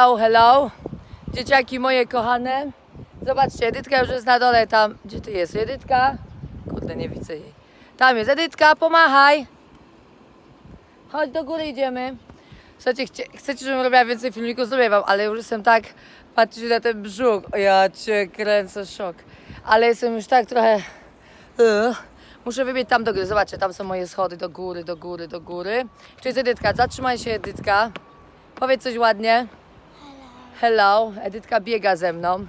Hello, hello. Dzieciaki moje kochane. Zobaczcie, Edytka już jest na dole tam. Gdzie ty jest Edytka? Kurde, nie widzę jej. Tam jest Edytka, pomachaj. Chodź do góry idziemy. Słuchajcie, chcie, chcecie, żebym robiła więcej filmików, zrobię wam, ale już jestem tak, patrzcie na ten brzuch. O, Ja cię kręcę, szok. Ale jestem już tak trochę... Ugh. Muszę wybiec tam do góry. Zobaczcie, tam są moje schody do góry, do góry, do góry. Tu jest Edytka. Zatrzymaj się, Edytka. Powiedz coś ładnie. Hello. Edytka biega ze mną.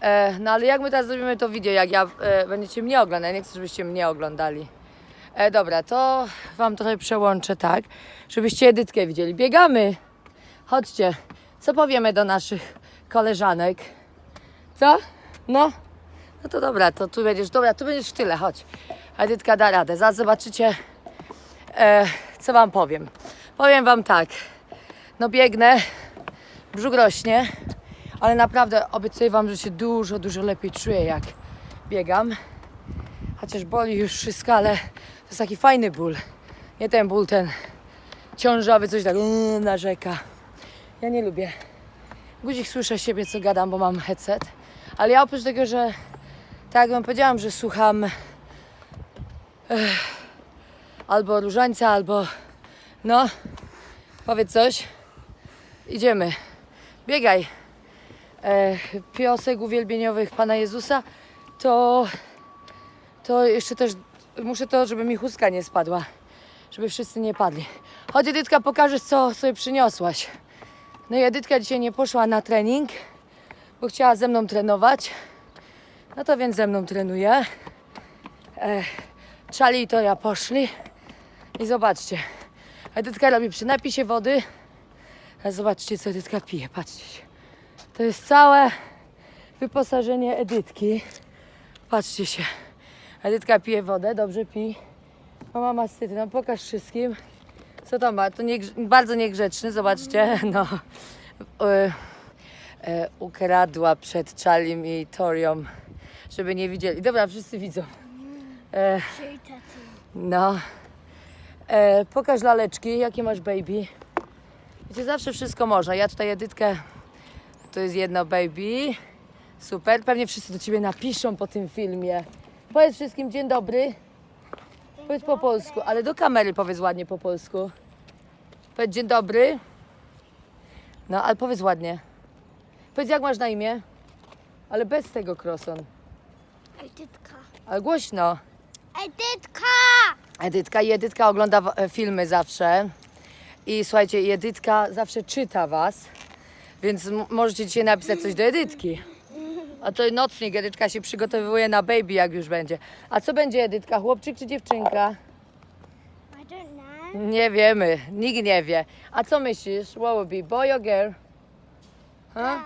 E, no ale jak my teraz zrobimy to video, jak ja e, będziecie mnie oglądać? Nie chcę, żebyście mnie oglądali. E, dobra, to wam trochę przełączę tak, żebyście Edytkę widzieli. Biegamy. Chodźcie. Co powiemy do naszych koleżanek? Co? No? No to dobra, to tu będziesz, dobra, tu będziesz w tyle, chodź. Edytka da radę. Zaraz zobaczycie, e, co wam powiem. Powiem wam tak, no biegnę, brzuch rośnie, ale naprawdę obiecuję wam, że się dużo, dużo lepiej czuję, jak biegam. Chociaż boli już wszystko, ale to jest taki fajny ból. Nie ten ból, ten ciążowy, coś tak yy, narzeka. Ja nie lubię. Guzik słyszę siebie, co gadam, bo mam headset. Ale ja oprócz tego, że tak wam powiedziałam, że słucham ech, albo różańca, albo no, powiedz coś. Idziemy. Biegaj. E, piosek uwielbieniowych Pana Jezusa, to to jeszcze też muszę to, żeby mi chustka nie spadła. Żeby wszyscy nie padli. Chodź Edytka, pokażesz co sobie przyniosłaś. No i Edytka dzisiaj nie poszła na trening, bo chciała ze mną trenować. No to więc ze mną trenuje. E, Czali i Toria poszli. I zobaczcie. Edytka robi przy napisie wody. Zobaczcie, co Edytka pije. Patrzcie się. To jest całe wyposażenie Edytki. Patrzcie się. Edytka pije wodę, dobrze pi. Mama ma wstyd. No pokaż wszystkim. Co to ma? To nie, bardzo niegrzeczny, zobaczcie. No. E, e, ukradła przed Charlim i Torią, żeby nie widzieli. Dobra, wszyscy widzą. E, no. E, pokaż laleczki, jakie masz baby. Wiecie, zawsze wszystko można. Ja tutaj Edytkę, to jest jedno baby. Super. Pewnie wszyscy do ciebie napiszą po tym filmie. Powiedz wszystkim dzień dobry. Powiedz po polsku, ale do kamery powiedz ładnie po polsku. Powiedz dzień dobry. No, ale powiedz ładnie. Powiedz jak masz na imię, ale bez tego kroson. Edytka. Ale głośno. Edytka! Edytka i Edytka ogląda e, filmy zawsze. I słuchajcie, i Edytka zawsze czyta was, więc możecie dzisiaj napisać coś do Edytki. A to nocnik, Edytka się przygotowuje na baby, jak już będzie. A co będzie Edytka, chłopczyk czy dziewczynka? Nie wiemy, nikt nie wie. A co myślisz? What would be, boy or girl? Huh?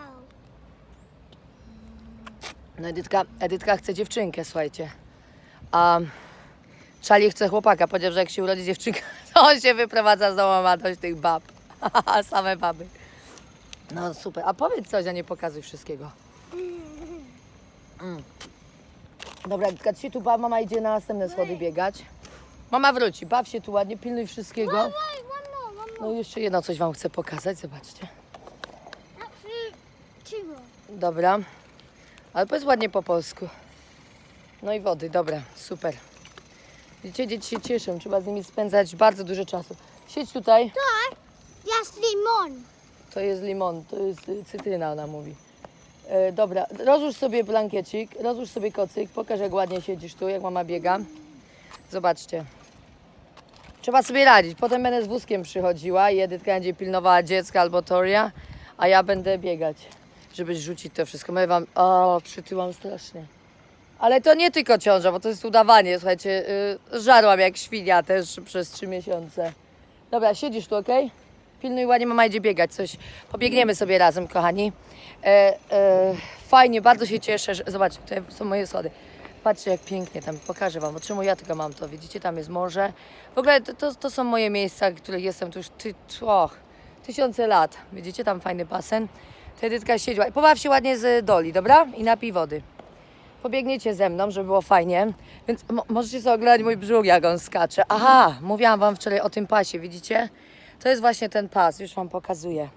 No Edytka, Edytka chce dziewczynkę, słuchajcie. A Szali chce chłopaka, powiedział, że jak się urodzi dziewczynka, to on się wyprowadza z domu, ma dość tych bab. Same baby. No super. A powiedz coś, a nie pokazuj wszystkiego. Mm. Dobra, dzisiaj tu ba- mama idzie na następne schody biegać. Mama wróci, baw się tu ładnie, pilnuj wszystkiego. No i jeszcze jedno coś Wam chcę pokazać, zobaczcie. Dobra. Ale powiedz ładnie po polsku. No i wody, dobra, super. Widzicie, dzieci się cieszą, trzeba z nimi spędzać bardzo dużo czasu. Siedź tutaj, Tak? Yes, limon. to jest limon, to jest y, cytryna, ona mówi. E, dobra, rozłóż sobie blankiecik, rozłóż sobie kocyk, pokaż jak ładnie siedzisz tu, jak mama biega. Zobaczcie. Trzeba sobie radzić. Potem będę z wózkiem przychodziła i Edytka będzie pilnowała dziecka albo Toria, a ja będę biegać, żeby rzucić to wszystko. Mówię wam, o, przytyłam strasznie. Ale to nie tylko ciąża, bo to jest udawanie. Słuchajcie, yy, żarłam jak świnia też przez trzy miesiące. Dobra, siedzisz tu, okej? Pilnuj ładnie, mama idzie biegać, coś. Pobiegniemy sobie razem, kochani. E, e, fajnie, bardzo się cieszę, że... Zobacz, tutaj są moje schody. Patrzcie, jak pięknie tam, pokażę wam, czemu ja tylko mam to, widzicie, tam jest morze. W ogóle to, to, to są moje miejsca, w których jestem tu już ty, och, tysiące lat. Widzicie, tam fajny basen. To Edytka siedziała. Pobaw się ładnie z doli, dobra? I napij wody. Pobiegniecie ze mną, żeby było fajnie. Więc mo- możecie sobie oglądać mój brzuch, jak on skacze. Aha, mówiłam wam wczoraj o tym pasie, widzicie? To jest właśnie ten pas, już wam pokazuję.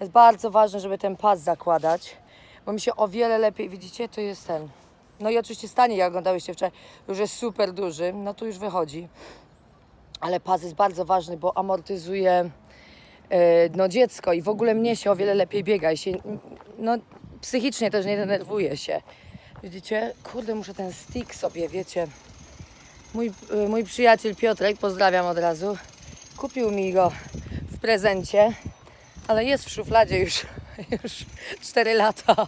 Jest bardzo ważne, żeby ten pas zakładać, bo mi się o wiele lepiej, widzicie, to jest ten. No i oczywiście stanie, jak oglądałyście wczoraj, już jest super duży, no tu już wychodzi. Ale pas jest bardzo ważny, bo amortyzuje e, no, dziecko i w ogóle mnie się o wiele lepiej biega i się, no psychicznie też nie denerwuje się. Widzicie? Kurde, muszę ten stick sobie, wiecie. Mój, y, mój przyjaciel Piotrek, pozdrawiam od razu, kupił mi go w prezencie, ale jest w szufladzie już, już 4 lata.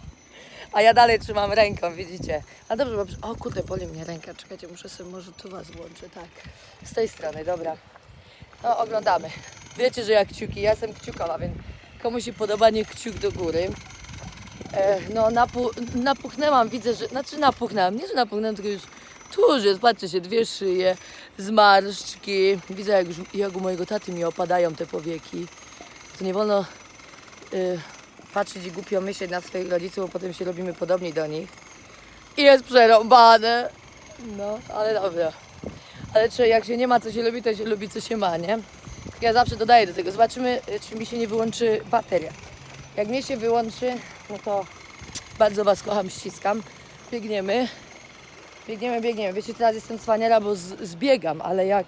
A ja dalej trzymam ręką, widzicie? A dobrze, bo... O kurde, boli mnie ręka. Czekajcie, muszę sobie, może tu was włączę, tak. Z tej strony, dobra. No, oglądamy. Wiecie, że jak kciuki, ja jestem kciukowa, więc komu się podoba, niech kciuk do góry. No, napu, napuchnęłam, widzę, że, znaczy napuchnęłam, nie, że napuchnęłam, tylko już tu już jest, patrzcie się, dwie szyje, zmarszczki. Widzę, jak, już, jak u mojego taty mi opadają te powieki. To nie wolno patrzeć i głupio myśleć na swoich rodziców, bo potem się robimy podobni do nich. I jest przerąbane. No, ale dobra. Ale czy jak się nie ma, co się lubi, to się lubi, co się ma, nie? Ja zawsze dodaję do tego. Zobaczymy, y, czy mi się nie wyłączy bateria. Jak mnie się wyłączy, no to bardzo Was kocham, ściskam. Biegniemy. Biegniemy, biegniemy. Wiecie, teraz jestem cwaniara, bo z, zbiegam, ale jak,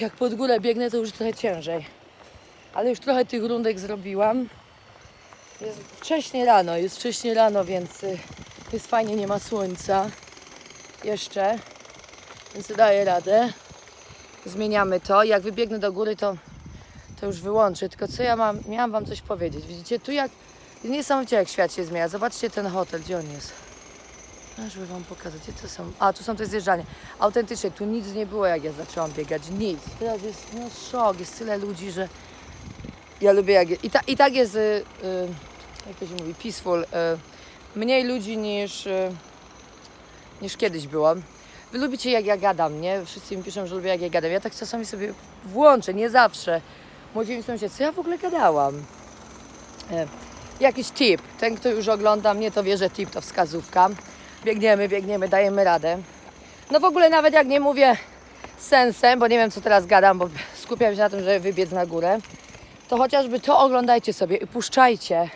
jak pod górę biegnę, to już trochę ciężej. Ale już trochę tych rundek zrobiłam. Jest wcześnie rano, jest wcześnie rano, więc y, jest fajnie, nie ma słońca. Jeszcze. Więc daję radę. Zmieniamy to. Jak wybiegnę do góry, to to już wyłączę. Tylko co ja mam, miałam wam coś powiedzieć. Widzicie, tu jak, niesamowicie jak świat się zmienia. Zobaczcie ten hotel, gdzie on jest. No, żeby wam pokazać, gdzie to są. A, tu są te zjeżdżalnie. Autentycznie, tu nic nie było, jak ja zaczęłam biegać. Nic. Teraz jest no, szok, jest tyle ludzi, że ja lubię jak... I, ta, i tak jest, y, y, jak to się mówi, peaceful. Y, mniej ludzi niż, y, niż kiedyś było. Wy lubicie jak ja gadam, nie? Wszyscy mi piszą, że lubię jak ja gadam. Ja tak czasami sobie włączę, nie zawsze. Mówię mi sąsiad, co ja w ogóle gadałam? E, jakiś tip. Ten, kto już ogląda mnie, to wie, że tip to wskazówka. Biegniemy, biegniemy, dajemy radę. No w ogóle nawet jak nie mówię sensem, bo nie wiem, co teraz gadam, bo skupiam się na tym, żeby wybiec na górę, to chociażby to oglądajcie sobie i puszczajcie.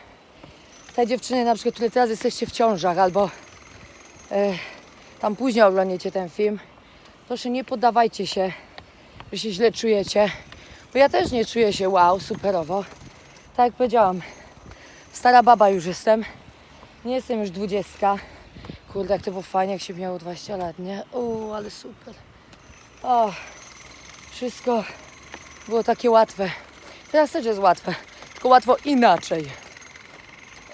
Te dziewczyny na przykład, które teraz jesteście w ciążach albo e, tam później oglądacie ten film, proszę nie poddawajcie się, że się źle czujecie. Bo ja też nie czuję się wow, superowo. Tak jak powiedziałam, stara baba już jestem. Nie jestem już dwudziestka. Kurde, jak to było fajnie, jak się miało 20 lat, nie? O, ale super. O, wszystko było takie łatwe. Teraz też jest łatwe, tylko łatwo inaczej.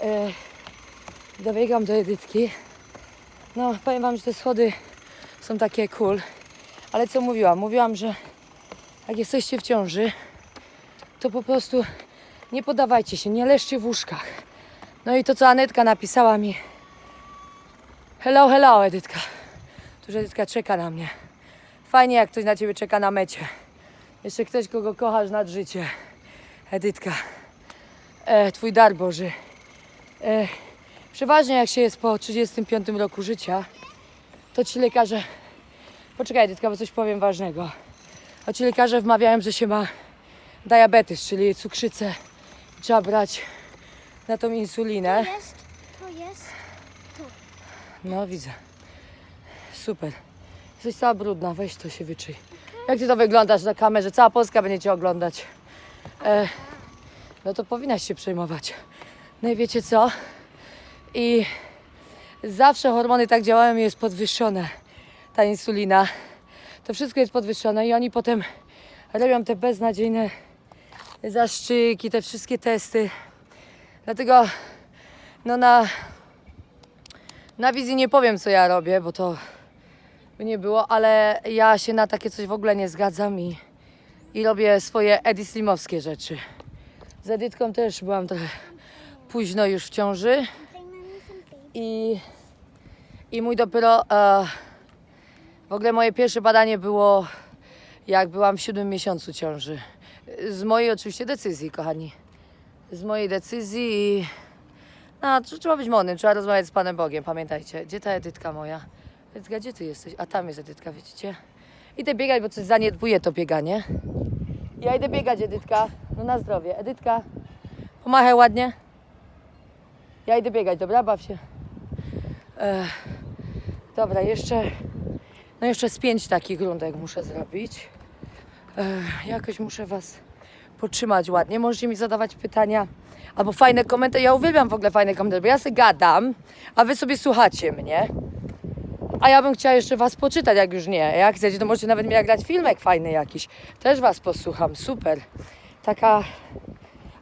E, dobiegam do Edytki. No, powiem Wam, że te schody są takie cool. Ale co mówiłam? Mówiłam, że jak jesteście w ciąży, to po prostu nie podawajcie się, nie leżcie w łóżkach. No i to, co Anetka napisała mi. Hello, hello, Edytka. Tu już Edytka czeka na mnie. Fajnie, jak ktoś na ciebie czeka na mecie. Jeszcze ktoś, kogo kochasz nad życie. Edytka. E, twój dar Boży. E, przeważnie, jak się jest po 35 roku życia, to ci lekarze. Poczekaj, Edytka, bo coś powiem ważnego. A ci lekarze wmawiają, że się ma diabetes, czyli cukrzycę. Trzeba brać na tą insulinę. To jest, to jest. No, widzę. Super. Jesteś cała brudna, weź to się wyczyj. Jak ty to wyglądasz na kamerze? Cała Polska będzie cię oglądać. E, no to powinnaś się przejmować. No i wiecie co? I zawsze hormony tak działają i jest podwyższone. Ta insulina. To wszystko jest podwyższone i oni potem robią te beznadziejne zaszczyki, te wszystkie testy. Dlatego no na na wizji nie powiem, co ja robię, bo to by nie było, ale ja się na takie coś w ogóle nie zgadzam i, i robię swoje Edi Slimowskie rzeczy. Z Edytką też byłam trochę późno już w ciąży i, i mój dopiero... E, w ogóle moje pierwsze badanie było jak byłam w siódmym miesiącu ciąży. Z mojej oczywiście decyzji, kochani. Z mojej decyzji i... No, tr- trzeba być mądrym, trzeba rozmawiać z Panem Bogiem, pamiętajcie. Gdzie ta Edytka moja? Edytka, gdzie ty jesteś? A tam jest Edytka, widzicie? Idę biegać, bo coś zaniedbuje to bieganie. Ja idę biegać, Edytka. No na zdrowie. Edytka, Pomachaj ładnie. Ja idę biegać, dobra? Baw się. E, dobra, jeszcze... No jeszcze z pięć takich rundek muszę zrobić. E, jakoś muszę Was potrzymać ładnie. Możecie mi zadawać pytania albo fajne komentarze. Ja uwielbiam w ogóle fajne komentarze, bo ja sobie gadam, a Wy sobie słuchacie mnie. A ja bym chciała jeszcze Was poczytać, jak już nie. Jak chcecie, to możecie nawet mi nagrać filmek fajny jakiś. Też Was posłucham, super. Taka...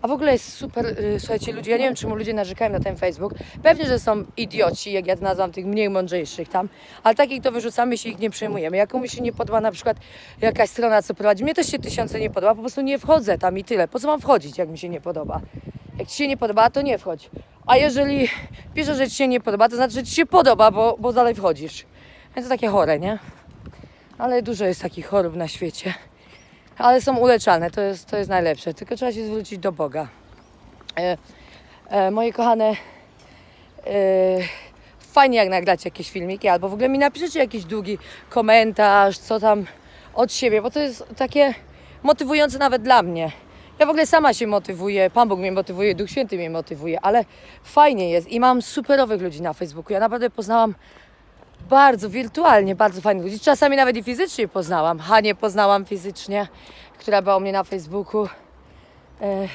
A w ogóle jest super, y, słuchajcie, ludzie, ja nie wiem, czemu ludzie narzekają na ten Facebook. Pewnie, że są idioci, jak ja nazywam, tych mniej mądrzejszych tam, ale takich to wyrzucamy się ich nie przejmujemy. Jak komuś się nie podoba na przykład jakaś strona, co prowadzi, mnie też się tysiące nie podoba, po prostu nie wchodzę tam i tyle. Po co mam wchodzić, jak mi się nie podoba? Jak ci się nie podoba, to nie wchodź. A jeżeli piszesz, że ci się nie podoba, to znaczy, że ci się podoba, bo, bo dalej wchodzisz. Więc to takie chore, nie? Ale dużo jest takich chorób na świecie. Ale są uleczalne, to jest, to jest najlepsze. Tylko trzeba się zwrócić do Boga. E, e, moje kochane, e, fajnie jak nagrać jakieś filmiki, albo w ogóle mi napiszecie jakiś długi komentarz, co tam od siebie, bo to jest takie motywujące nawet dla mnie. Ja w ogóle sama się motywuję, Pan Bóg mnie motywuje, Duch Święty mnie motywuje, ale fajnie jest i mam superowych ludzi na Facebooku. Ja naprawdę poznałam bardzo wirtualnie, bardzo fajnych ludzi. Czasami nawet i fizycznie poznałam. Hanię poznałam fizycznie, która była u mnie na Facebooku. E,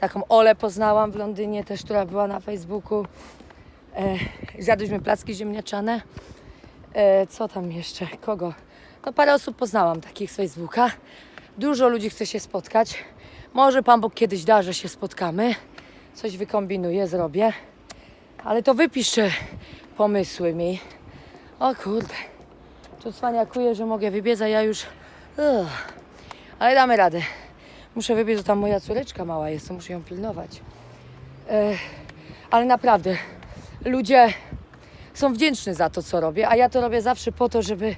taką Olę poznałam w Londynie też, która była na Facebooku. E, zjadłyśmy placki ziemniaczane. E, co tam jeszcze? Kogo? No parę osób poznałam takich z Facebooka. Dużo ludzi chce się spotkać. Może Pan Bóg kiedyś da, że się spotkamy. Coś wykombinuję, zrobię. Ale to wypiszę pomysły mi. O kurde. Tu cwaniakuję, że mogę wybiec, a ja już... Ale damy radę. Muszę wybiec, bo tam moja córeczka mała jest, to muszę ją pilnować. Ale naprawdę, ludzie są wdzięczni za to, co robię, a ja to robię zawsze po to, żeby,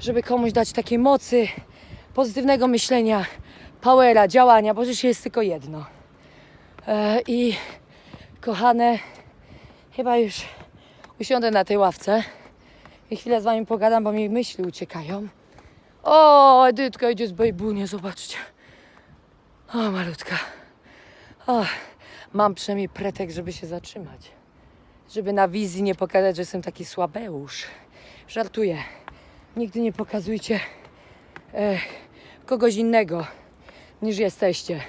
żeby komuś dać takiej mocy, pozytywnego myślenia, powera, działania, bo życie jest tylko jedno. I kochane, chyba już usiądę na tej ławce i chwilę z wami pogadam, bo mi myśli uciekają. O, Edytka idzie z bejbunie, zobaczcie. O, malutka. O, mam przynajmniej pretekst, żeby się zatrzymać. Żeby na wizji nie pokazać, że jestem taki słabeusz. Żartuję. Nigdy nie pokazujcie e, kogoś innego niż jesteście.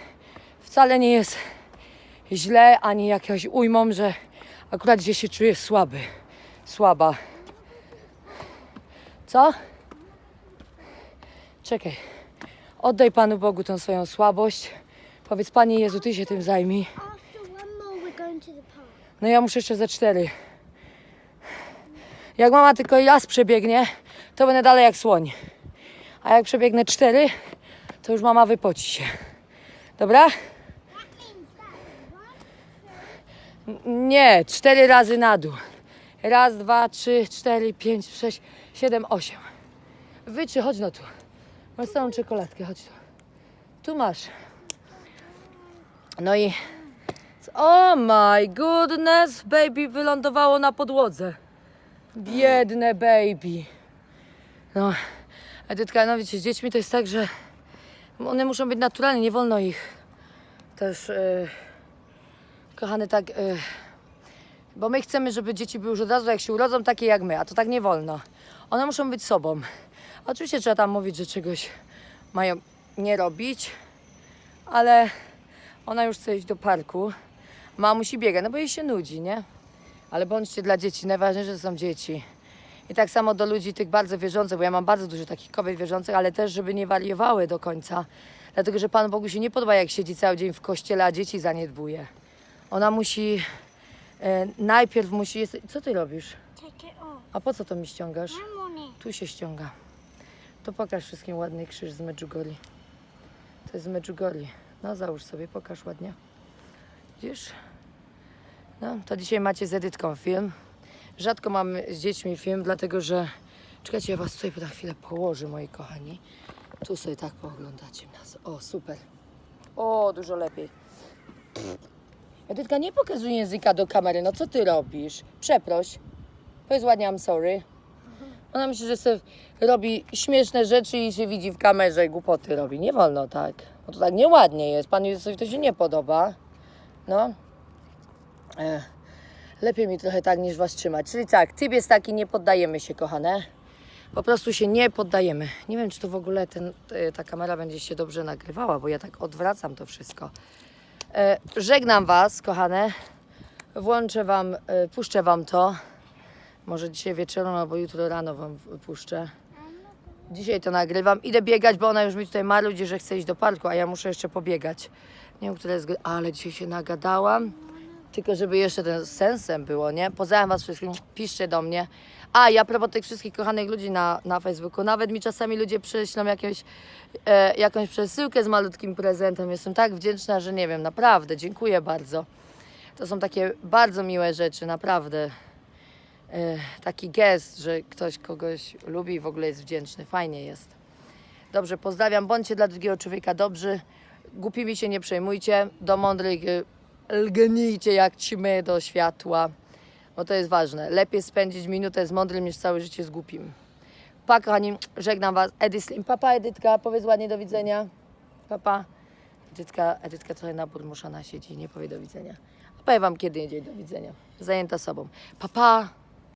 Wcale nie jest źle, ani jakąś ujmą, że akurat dzisiaj się czuję słaby. Słaba. Co? Czekaj. Oddaj Panu Bogu tą swoją słabość. Powiedz, Panie Jezu, Ty się tym zajmij. No ja muszę jeszcze ze cztery. Jak mama tylko raz przebiegnie, to będę dalej jak słoń. A jak przebiegnę cztery, to już mama wypoci się. Dobra? Nie, cztery razy na dół. Raz, dwa, trzy, cztery, pięć, sześć, siedem, osiem. Wyczy, chodź no tu. Masz całą czekoladkę, chodź tu. Tu masz. No i... Oh my goodness, baby wylądowało na podłodze. Biedne baby. No, Edytka, no wiecie, z dziećmi to jest tak, że one muszą być naturalne, nie wolno ich też, e, kochane, tak, e, bo my chcemy, żeby dzieci były już od razu, jak się urodzą, takie jak my, a to tak nie wolno. One muszą być sobą. Oczywiście trzeba tam mówić, że czegoś mają nie robić, ale ona już chce iść do parku. Mama musi biegać, no bo jej się nudzi, nie? Ale bądźcie dla dzieci, najważniejsze są dzieci. I tak samo do ludzi tych bardzo wierzących, bo ja mam bardzo dużo takich kobiet wierzących, ale też, żeby nie wariowały do końca. Dlatego, że Panu Bogu się nie podoba, jak siedzi cały dzień w kościele, a dzieci zaniedbuje. Ona musi, e, najpierw musi, jest, co ty robisz? A po co to mi ściągasz? Tu się ściąga. To pokaż wszystkim ładny krzyż z Medjugorje. To jest z Medjugorje. No załóż sobie, pokaż ładnie. Widzisz? No, to dzisiaj macie z Edytką film. Rzadko mam z dziećmi film, dlatego że... Czekajcie, ja was tutaj na chwilę położę, moi kochani. Tu sobie tak pooglądacie nas. O, super. O, dużo lepiej. Edytka, nie pokazuj języka do kamery. No co ty robisz? Przeproś. Powiedz ładnie I'm sorry. Ona myśli, że sobie robi śmieszne rzeczy i się widzi w kamerze i głupoty robi. Nie wolno tak. No to tak nieładnie jest. Panu Jezusowi to się nie podoba. No. E, lepiej mi trochę tak niż was trzymać. Czyli tak, typ jest taki, nie poddajemy się, kochane. Po prostu się nie poddajemy. Nie wiem, czy to w ogóle ten, e, ta kamera będzie się dobrze nagrywała, bo ja tak odwracam to wszystko. E, żegnam was, kochane. Włączę wam, e, puszczę wam to. Może dzisiaj wieczorem albo jutro rano wam puszczę. Dzisiaj to nagrywam. Idę biegać, bo ona już mi tutaj marudzi, że chce iść do parku, a ja muszę jeszcze pobiegać. Nie wiem, która jest... Ale dzisiaj się nagadałam. Tylko żeby jeszcze ten sensem było, nie? Pozdrawiam was wszystkich. Piszcie do mnie. A, ja propos tych wszystkich kochanych ludzi na, na Facebooku. Nawet mi czasami ludzie przyślą jakieś, e, jakąś przesyłkę z malutkim prezentem. Jestem tak wdzięczna, że nie wiem, naprawdę. Dziękuję bardzo. To są takie bardzo miłe rzeczy, naprawdę e, taki gest, że ktoś kogoś lubi i w ogóle jest wdzięczny. Fajnie jest. Dobrze, pozdrawiam. Bądźcie dla drugiego człowieka dobrzy. Głupimi się nie przejmujcie. Do mądrych y, lgnijcie jak ćmy do światła. Bo to jest ważne. Lepiej spędzić minutę z mądrym niż całe życie z głupim. Pa, kochani, żegnam Was. Edy Slim. Papa, Edytka, powiedz ładnie do widzenia. Papa. Edytka, Edytka trochę na burmuszana siedzi, nie powie do widzenia. A powiem Wam, kiedy jedzie do widzenia. Zajęta sobą. Papa.